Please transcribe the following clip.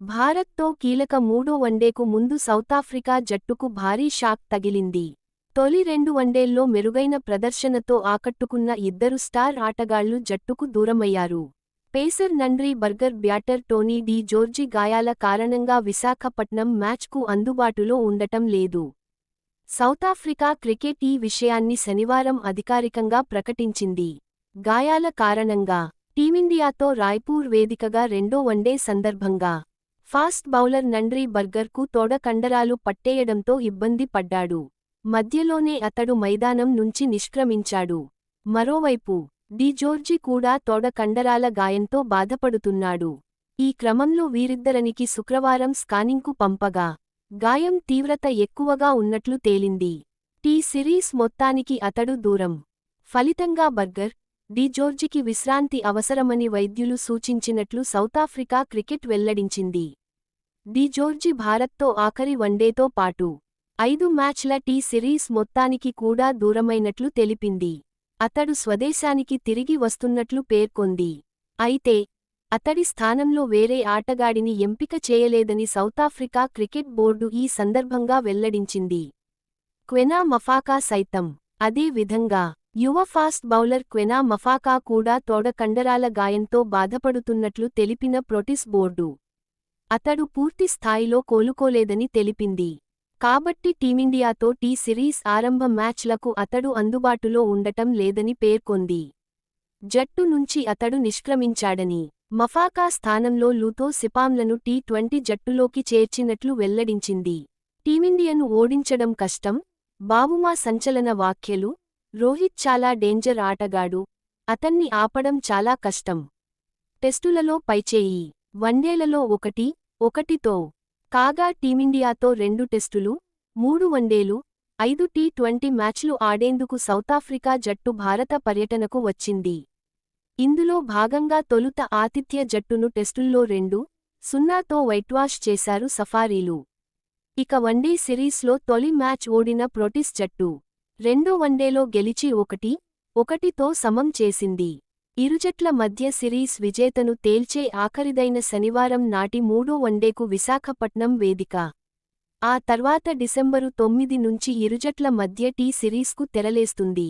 భారత్తో కీలక మూడో వన్డేకు ముందు సౌతాఫ్రికా జట్టుకు భారీ షాక్ తగిలింది. తొలి రెండు వన్డేల్లో మెరుగైన ప్రదర్శనతో ఆకట్టుకున్న ఇద్దరు స్టార్ ఆటగాళ్ళు జట్టుకు దూరమయ్యారు. Pacer Nandre Burger batter Tony de Zorzi గాయాల కారణంగా విశాఖపట్నం మ్యాచ్కు అందుబాటులో ఉండటం లేదు. సౌతాఫ్రికా క్రికెట్ ఈ విషయాన్ని శనివారం అధికారికంగా ప్రకటించింది. గాయాల కారణంగా టీమిండియాతో రాయ్పూర్ వేదికగా రెండో వన్డే సందర్భంగా ఫాస్ట్ బౌలర్ నండ్రీ బర్గర్కు తోడ కండరాలు పట్టేయడంతో ఇబ్బంది పడ్డాడు. మధ్యలోనే అతడు మైదానం నుంచి నిష్క్రమించాడు. మరోవైపు డి జోర్జి కూడా తోడ కండరాల గాయంతో బాధపడుతున్నాడు. ఈ క్రమంలో వీరిద్దరనికి శుక్రవారం స్కానింగ్కు పంపగా గాయం తీవ్రత ఎక్కువగా ఉన్నట్లు తేలింది. టీ సిరీస్ మొత్తానికి అతడు దూరం. ఫలితంగా బర్గర్ డి జోర్జికి విశ్రాంతి అవసరమని వైద్యులు సూచించినట్లు సౌతాఫ్రికా క్రికెట్ వెల్లడించింది. డి జోర్జి భారత్తో ఆఖరి వన్డేతో పాటు ఐదు మ్యాచ్ల టీ సిరీస్ మొత్తానికి కూడా దూరమైనట్లు తెలిపింది. అతడు స్వదేశానికి తిరిగి వస్తున్నట్లు పేర్కొంది. అయితే అతడి స్థానంలో వేరే ఆటగాడిని ఎంపిక చేయలేదని సౌతాఫ్రికా క్రికెట్ బోర్డు ఈ సందర్భంగా వెల్లడించింది. క్వెనా మఫాకా సైతం. అదే విధంగా యువ ఫాస్ట్ బౌలర్ క్వెనా మఫాకా కూడా తోడ కండరాల గాయంతో బాధపడుతున్నట్లు తెలిపిన ప్రొటిస్ బోర్డు. అతడు పూర్తి స్థాయిలో కోలుకోలేదని తెలిపింది. కాబట్టి టీమిండియాతో టీ సిరీస్ ఆరంభ మ్యాచ్లకు అతడు అందుబాటులో ఉండటం లేదని పేర్కొంది. జట్టు నుంచి అతడు నిష్క్రమించాడని మఫాకా స్థానంలో లూతో సిపాంలను టీ ట్వంటీ జట్టులోకి చేర్చినట్లు వెల్లడించింది. టీమిండియను ఓడించడం కష్టం బాబుమా సంచలన వాఖ్యలు రోహిత్ చాలా డేంజర్ ఆటగాడు అతన్ని ఆపడం చాలా కష్టం. టెస్టులలో పైచేయి వన్డేలలో ఒకటి ఒకటితో కాగా టీమిండియాతో రెండు టెస్టులు మూడు వన్డేలు ఐదు టీ ట్వంటీ మ్యాచ్లు ఆడేందుకు సౌతాఫ్రికా జట్టు భారత పర్యటనకు వచ్చింది. ఇందులో భాగంగా తొలుత ఆతిథ్య జట్టును టెస్టుల్లో రెండు సున్నాతో వైట్వాష్ చేశారు సఫారీలు. ఇక వన్డే సిరీస్లో తొలి మ్యాచ్ ఓడిన ప్రొటీస్ జట్టు రెండో వన్డేలో గెలిచి ఒకటి ఒకటితో సమం చేసింది. ఇరుజట్ల మధ్య సిరీస్ విజేతను తేల్చే ఆఖరిదైన శనివారం నాటి మూడో వన్డేకు విశాఖపట్నం వేదిక. ఆ తర్వాత డిసెంబరు తొమ్మిది నుంచి ఇరుజట్ల మధ్య టీ సిరీస్కు తెరలేస్తుంది.